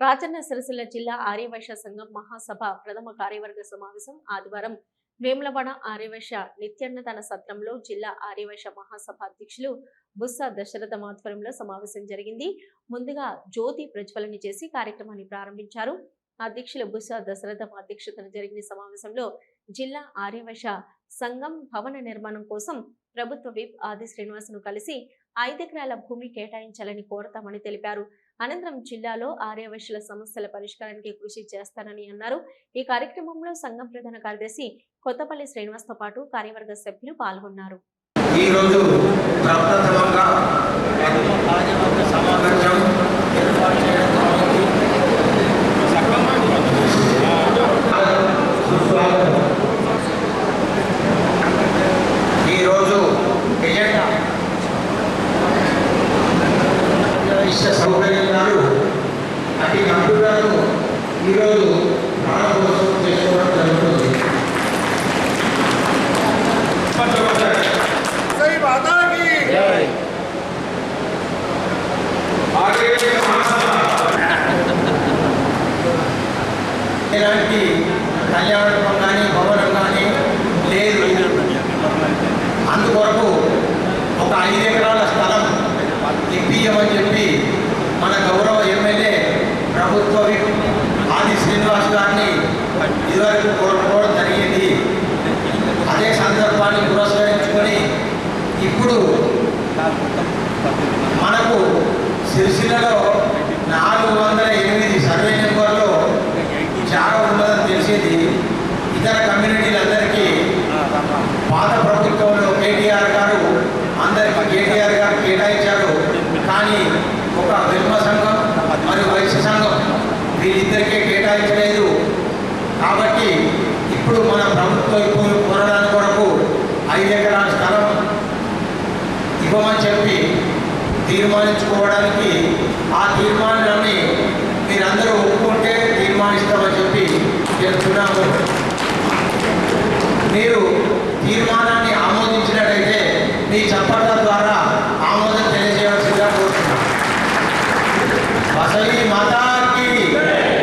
రాజన్న సిరిసిల్ల జిల్లా ఆర్యవైశ్య సంఘం మహాసభ ప్రథమ కార్యవర్గ సమావేశం ఆదివారం. వేములవాడ ఆర్యవైశ్య నిత్యాన్నదాన సత్రంలో జిల్లా ఆర్యవైశ్య మహాసభ అధ్యక్షులు బుస్స దశరథ ఆధ్వర్యంలో సమావేశం జరిగింది. ముందుగా జ్యోతి ప్రజ్వలన చేసి కార్యక్రమాన్ని ప్రారంభించారు. అధ్యక్షులు బుస్స దశరథ అధ్యక్షతన జరిగిన సమావేశంలో జిల్లా ఆర్యవైశ్య సంఘం భవన నిర్మాణం కోసం ప్రభుత్వ విప్ ఆది శ్రీనివాసును కలిసి ఐదు ఎకరాల భూమి కేటాయించాలని కోరతామని తెలిపారు. అనంతరం జిల్లాలో ఆర్యవైశ్యుల సమస్యల పరిష్కారానికి కృషి చేస్తానని అన్నారు. ఈ కార్యక్రమంలో సంఘం ప్రధాన కార్యదర్శి కొత్తపల్లి శ్రీనివాస్తో పాటు కార్యవర్గ సభ్యులు పాల్గొన్నారు. ఈరోజు ప్రప్రథమంగా సమావేశం ఏర్పాటు చేయడం జరిగింది. సుస్వాగతం. ఈరోజు ఎజెండా సంక్లిష్ట సౌకర్యం నాడు అటు కంప్యూటర్ను ఈరోజు ప్రాణోత్సవం చేసుకోవడం జరుగుతుంది. ఇలాంటి కానీ భవన ఇప్పించమని చెప్పి మన గౌరవ ఎమ్మెల్యే ప్రభుత్వ ఆది శ్రీనివాస్ గారిని ఇదివరకు కోరుకోవడం జరిగింది. అదే సందర్భాన్ని పురస్కరించుకొని ఇప్పుడు మనకు సిరిసిల్లలో నాలుగు వందల ఎనిమిది సర్వే నెంబర్లో జాగ ఉన్నదని తెలిసింది. ఇతర కమ్యూనిటీలందరికీ పాత ప్రభుత్వంలో కేటీఆర్ వీరిద్దరికే కేటాయించలేదు. కాబట్టి ఇప్పుడు మన ప్రభుత్వం ఇప్పుడు కోరడానికి కొరకు ఐదు ఎకరాల స్థలం ఇవ్వమని చెప్పి తీర్మానించుకోవడానికి ఆ తీర్మానాన్ని మీరందరూ ఒప్పుకుంటే తీర్మానిస్తామని చెప్పి చెప్తున్నాము. మీరు తీర్మానాన్ని ఆమోదించినట్లయితే మీ